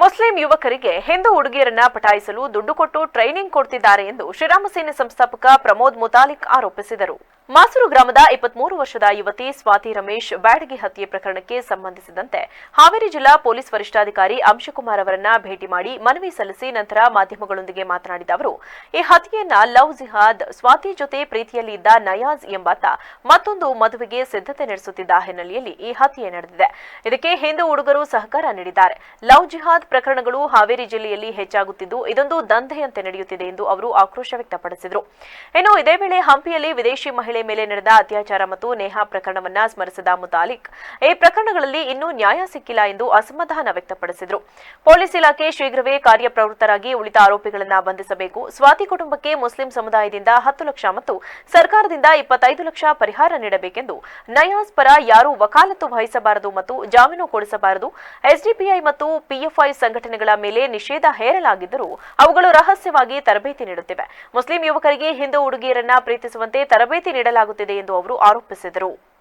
Muslim ಯುವಕರಿಗೆ ಹಿಂದೂ ಹುಡುಗಿಯರನ್ನ ಪಟಾಯಿಸಲು ದುಡ್ಡು ಕೊಟ್ಟು ಟ್ರೈನಿಂಗ್ ಕೊಡ್ತಿದ್ದಾರೆ ಎಂದು ಶ್ರೀರಾಮ ಸೇನೆ ಸಂಸ್ಥಾಪಕ ಪ್ರಮೋದ್ ಮುತಾಲಿಕ್ ಆರೋಪಿಸಿದರು. ಮಾಸೂರು ಗ್ರಾಮದ ಇಪ್ಪತ್ಮೂರು ವರ್ಷದ ಯುವತಿ ಸ್ವಾತಿ ರಮೇಶ್ ಬ್ಯಾಡಗಿ ಹತ್ಯೆ ಪ್ರಕರಣಕ್ಕೆ ಸಂಬಂಧಿಸಿದಂತೆ ಹಾವೇರಿ ಜಿಲ್ಲಾ ಪೊಲೀಸ್ ವರಿಷ್ಠಾಧಿಕಾರಿ ಅಂಶಕುಮಾರ್ ಅವರನ್ನ ಭೇಟಿ ಮಾಡಿ ಮನವಿ ಸಲ್ಲಿಸಿ ನಂತರ ಮಾಧ್ಯಮಗಳೊಂದಿಗೆ ಮಾತನಾಡಿದ ಅವರು, ಈ ಹತ್ಯೆಯನ್ನ ಲವ್ ಜಿಹಾದ್, ಸ್ವಾತಿ ಜೊತೆ ಪ್ರೀತಿಯಲ್ಲಿ ಇದ್ದ ನಯಾಜ್ ಎಂಬಾತ ಮತ್ತೊಂದು ಮದುವೆಗೆ ಸಿದ್ಧತೆ ನಡೆಸುತ್ತಿದ್ದ ಹಿನ್ನೆಲೆಯಲ್ಲಿ ಈ ಹತ್ಯೆ ನಡೆದಿದೆ. ಇದಕ್ಕೆ ಹಿಂದೂ ಹುಡುಗರು ಸಹಕಾರ ನೀಡಿದ್ದಾರೆ. ಲವ್ ಜಿಹಾದ್ ಪ್ರಕರಣಗಳು ಹಾವೇರಿ ಜಿಲ್ಲೆಯಲ್ಲಿ ಹೆಚ್ಚಾಗುತ್ತಿದ್ದು, ಇದೊಂದು ದಂಧೆಯಂತೆ ನಡೆಯುತ್ತಿದೆ ಎಂದು ಅವರು ಆಕ್ರೋಶ ವ್ಯಕ್ತಪಡಿಸಿದರು. ಇನ್ನು ಇದೇ ವೇಳೆ ಹಂಪಿಯಲ್ಲಿ ವಿದೇಶಿ ಮಹಿಳೆ ಮೇಲೆ ನಡೆದ ಅತ್ಯಾಚಾರ ಮತ್ತು ನೇಹಾ ಪ್ರಕರಣವನ್ನ ಸ್ಮರಿಸಿದ ಮುತಾಲಿಕ್, ಈ ಪ್ರಕರಣಗಳಲ್ಲಿ ಇನ್ನೂ ನ್ಯಾಯ ಸಿಕ್ಕಿಲ್ಲ ಎಂದು ಅಸಮಾಧಾನ ವ್ಯಕ್ತಪಡಿಸಿದರು. ಪೊಲೀಸ್ ಇಲಾಖೆ ಶೀಘ್ರವೇ ಕಾರ್ಯಪ್ರವೃತ್ತರಾಗಿ ಉಳಿದ ಆರೋಪಿಗಳನ್ನ ಬಂಧಿಸಬೇಕು. ಸ್ವಾತಿ ಕುಟುಂಬಕ್ಕೆ ಮುಸ್ಲಿಂ ಸಮುದಾಯದಿಂದ ಹತ್ತು ಲಕ್ಷ ಮತ್ತು ಸರ್ಕಾರದಿಂದ ಇಪ್ಪತ್ತೈದು ಲಕ್ಷ ಪರಿಹಾರ ನೀಡಬೇಕೆಂದು ನಯಾಸ್ ಪರ ಯಾರೂ ವಕಾಲತ್ತು ವಹಿಸಬಾರದು ಮತ್ತು ಜಾಮೀನು ಕೊಡಿಸಬಾರದು, ಎಸ್ಡಿಪಿಐ ಮತ್ತು ಪಿಎಫ್ಐ ಸಂಘಟನೆಗಳ ಮೇಲೆ ನಿಷೇಧ ಹೇರಲಾಗಿದ್ದರೂ ಅವುಗಳು ರಹಸ್ಯವಾಗಿ ತರಬೇತಿ ನೀಡುತ್ತಿವೆ. ಮುಸ್ಲಿಂ ಯುವಕರಿಗೆ ಹಿಂದೂ ಹುಡುಗಿಯರನ್ನ ಪ್ರೀತಿಸುವಂತೆ ತರಬೇತಿ ನೀಡಲಾಗುತ್ತಿದೆ ಎಂದು ಅವರು ಆರೋಪಿಸಿದರು.